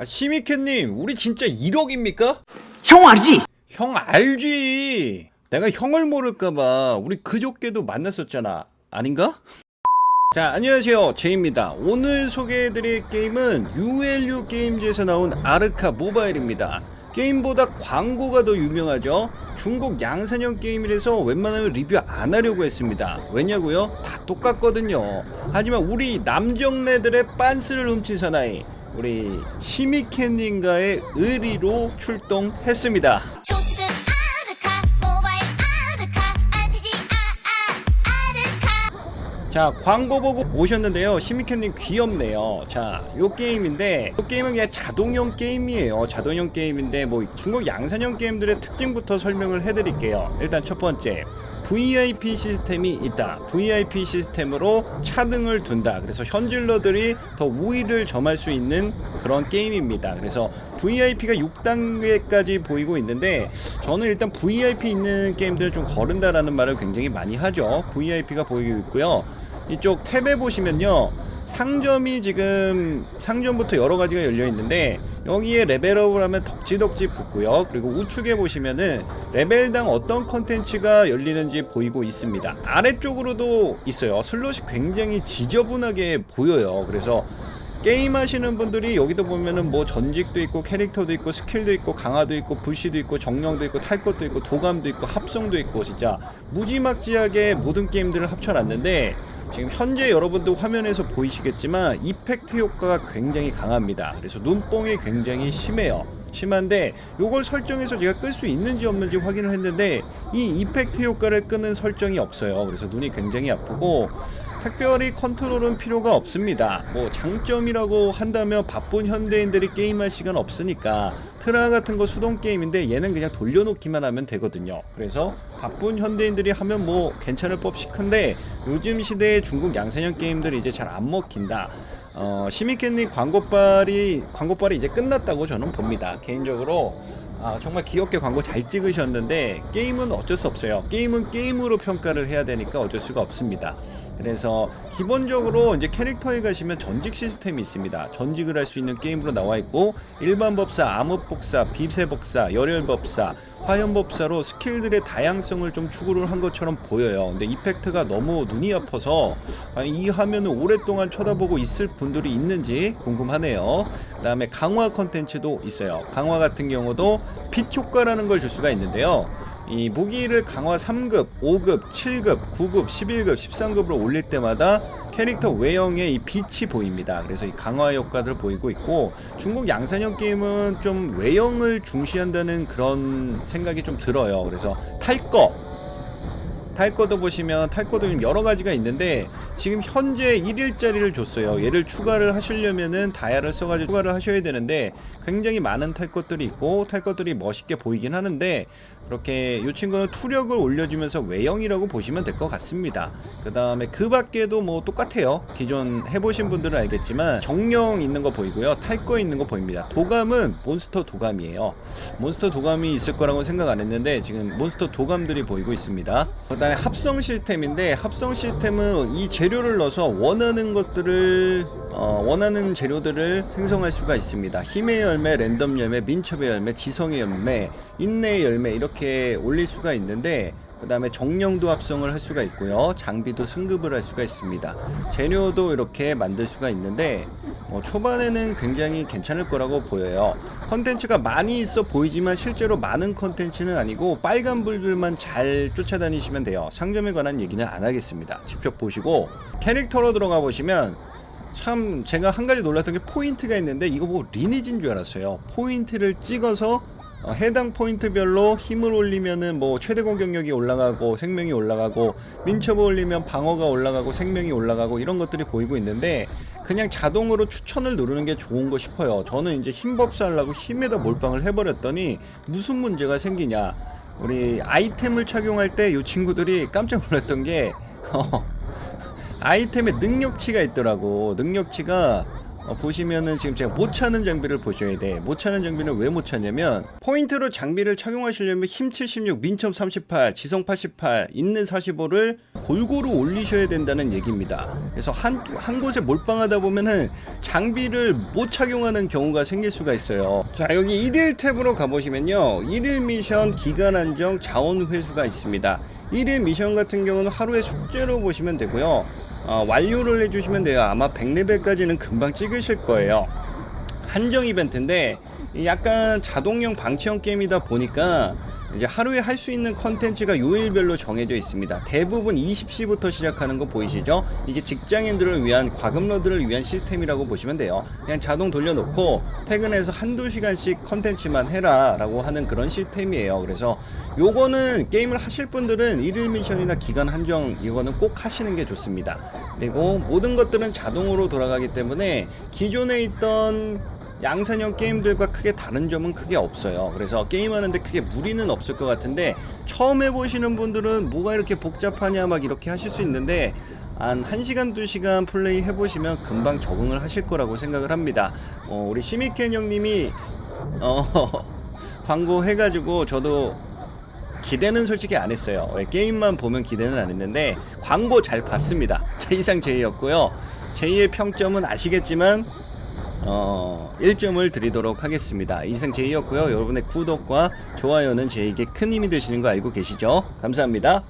아, 시미캣님, 우리 진짜 1억입니까? 형 알지? 형 알지. 내가 형을 모를까봐 우리 그저께도 만났었잖아. 아닌가? 자, 안녕하세요. 제이입니다. 오늘 소개해드릴 게임은 ULU 게임즈에서 나온 아르카 모바일입니다. 게임보다 광고가 더 유명하죠. 중국 양산형 게임이라서 웬만하면 리뷰 안 하려고 했습니다. 왜냐고요? 다 똑같거든요. 하지만 우리 남정네들의 빤스를 훔친 사나이 우리 시미캔님과의 의리로 출동했습니다. 아, 아, 자 광고 보고 오셨는데요. 시미캔님 귀엽네요. 자요 게임인데 요 게임은 그냥 자동형 게임이에요. 자동형 게임인데 뭐 중국 양산형 게임들의 특징부터 설명을 해드릴게요. 일단 첫 번째 VIP 시스템이 있다. VIP 시스템으로 차등을 둔다. 그래서 현질러들이 더 우위를 점할 수 있는 그런 게임입니다. 그래서 VIP가 6단계까지 보이고 있는데 저는 일단 VIP 있는 게임들을 좀 거른다라는 말을 굉장히 많이 하죠. VIP가 보이고 있고요. 이쪽 탭에 보시면요. 상점이 지금 상점부터 여러 가지가 열려 있는데 여기에 레벨업을 하면 덕지덕지 붙고요. 그리고 우측에 보시면은 레벨당 어떤 컨텐츠가 열리는지 보이고 있습니다. 아래쪽으로도 있어요. 슬롯이 굉장히 지저분하게 보여요. 그래서 게임 하시는 분들이 여기도 보면은 뭐 전직도 있고 캐릭터도 있고 스킬도 있고 강화도 있고 불시도 있고 정령도 있고 탈 것도 있고 도감도 있고 합성도 있고 진짜 무지막지하게 모든 게임들을 합쳐놨는데 지금 현재 여러분들 화면에서 보이시겠지만 이펙트 효과가 굉장히 강합니다. 그래서 눈뽕이 굉장히 심해요. 심한데 요걸 설정해서 제가 끌 수 있는지 없는지 확인을 했는데 이 이펙트 효과를 끄는 설정이 없어요. 그래서 눈이 굉장히 아프고 특별히 컨트롤은 필요가 없습니다. 뭐 장점이라고 한다면 바쁜 현대인들이 게임할 시간 없으니까 트라 같은 거 수동 게임인데 얘는 그냥 돌려놓기만 하면 되거든요. 그래서 바쁜 현대인들이 하면 뭐 괜찮을 법이 큰데 요즘 시대의 중국 양산형 게임들이 이제 잘 안 먹힌다. 어, 시미캔님 광고빨이 광고빨이 이제 끝났다고 저는 봅니다. 개인적으로 아, 정말 귀엽게 광고 잘 찍으셨는데 게임은 어쩔 수 없어요. 게임은 게임으로 평가를 해야 되니까 어쩔 수가 없습니다. 그래서 기본적으로 이제 캐릭터에 가시면 전직 시스템이 있습니다. 전직을 할 수 있는 게임으로 나와 있고 일반 법사, 암흑 법사, 비세 법사, 열혈 법사, 화염 법사로 스킬들의 다양성을 좀 추구를 한 것처럼 보여요. 근데 이펙트가 너무 눈이 아파서 아니, 이 화면을 오랫동안 쳐다보고 있을 분들이 있는지 궁금하네요. 그다음에 강화 컨텐츠도 있어요. 강화 같은 경우도 빛 효과라는 걸 줄 수가 있는데요. 이 무기를 강화 3급, 5급, 7급, 9급, 11급, 13급으로 올릴 때마다 캐릭터 외형에 이 빛이 보입니다. 그래서 이 강화 효과를 보이고 있고 중국 양산형 게임은 좀 외형을 중시한다는 그런 생각이 좀 들어요. 그래서 탈 거, 탈 거도 보시면 탈 거도 좀 여러 가지가 있는데 지금 현재 1일짜리를 줬어요. 얘를 추가를 하시려면은 다이아를 써가지고 추가를 하셔야 되는데 굉장히 많은 탈 것들이 있고 탈 것들이 멋있게 보이긴 하는데 그렇게 이 친구는 투력을 올려주면서 외형이라고 보시면 될 것 같습니다. 그 다음에 그 밖에도 뭐 똑같아요. 기존 해보신 분들은 알겠지만 정령 있는 거 보이고요. 탈거 있는 거 보입니다. 도감은 몬스터 도감이에요. 몬스터 도감이 있을 거라고 생각 안 했는데 지금 몬스터 도감들이 보이고 있습니다. 그 다음에 합성 시스템인데 합성 시스템은 이 재료를 넣어서 원하는 것들을 어, 원하는 재료들을 생성할 수가 있습니다. 힘의 열매, 랜덤 열매, 민첩의 열매, 지성의 열매, 인내의 열매 이렇게 올릴 수가 있는데 그 다음에 정령도 합성을 할 수가 있고요. 장비도 승급을 할 수가 있습니다. 재료도 이렇게 만들 수가 있는데 어, 초반에는 굉장히 괜찮을 거라고 보여요. 컨텐츠가 많이 있어 보이지만 실제로 많은 컨텐츠는 아니고 빨간 불들만 잘 쫓아다니시면 돼요. 상점에 관한 얘기는 안 하겠습니다. 직접 보시고 캐릭터로 들어가 보시면 참 제가 한 가지 놀랐던 게 포인트가 있는데 이거 보고 리니지인 줄 알았어요. 포인트를 찍어서 어, 해당 포인트별로 힘을 올리면은 뭐 최대 공격력이 올라가고 생명이 올라가고 민첩을 올리면 방어가 올라가고 생명이 올라가고 이런 것들이 보이고 있는데 그냥 자동으로 추천을 누르는 게 좋은 거 싶어요. 저는 이제 힘법사 하려고 힘에다 몰빵을 해버렸더니 무슨 문제가 생기냐. 우리 아이템을 착용할 때 이 친구들이 깜짝 놀랐던 게 어, 아이템에 능력치가 있더라고. 능력치가 어, 보시면은 지금 제가 못 차는 장비를 보셔야 돼. 못 차는 장비는 왜 못 차냐면 포인트로 장비를 착용하시려면 힘 76, 민첩 38, 지성 88, 있는 45를 골고루 올리셔야 된다는 얘기입니다. 그래서 한, 한 곳에 몰빵하다 보면은 장비를 못 착용하는 경우가 생길 수가 있어요. 자, 여기 1일 탭으로 가보시면요. 1일 미션 기간 한정 자원 회수가 있습니다. 1일 미션 같은 경우는 하루의 숙제로 보시면 되고요. 어, 완료를 해주시면 돼요. 아마 100레벨까지는 금방 찍으실 거예요. 한정 이벤트인데 이 약간 자동형 방치형 게임이다 보니까 이제 하루에 할 수 있는 컨텐츠가 요일별로 정해져 있습니다. 대부분 20시부터 시작하는 거 보이시죠? 이게 직장인들을 위한 과금러들을 위한 시스템이라고 보시면 돼요. 그냥 자동 돌려놓고 퇴근해서 한두 시간씩 컨텐츠만 해라 라고 하는 그런 시스템이에요. 그래서 요거는 게임을 하실 분들은 일일 미션이나 기간 한정 이거는 꼭 하시는 게 좋습니다. 그리고 모든 것들은 자동으로 돌아가기 때문에 기존에 있던 양산형 게임들과 크게 다른 점은 크게 없어요. 그래서 게임하는데 크게 무리는 없을 것 같은데 처음 해보시는 분들은 뭐가 이렇게 복잡하냐 막 이렇게 하실 수 있는데 한 1시간, 2시간 플레이 해보시면 금방 적응을 하실 거라고 생각을 합니다. 어, 우리 시미켄 형님이 어, 광고 해가지고 저도 기대는 솔직히 안 했어요. 왜 게임만 보면 기대는 안 했는데 광고 잘 봤습니다. 제 이상 제이였고요. 제이의 평점은 아시겠지만 어, 1점을 드리도록 하겠습니다. 이상 제이였고요. 여러분의 구독과 좋아요는 제에게 큰 힘이 되시는 거 알고 계시죠? 감사합니다.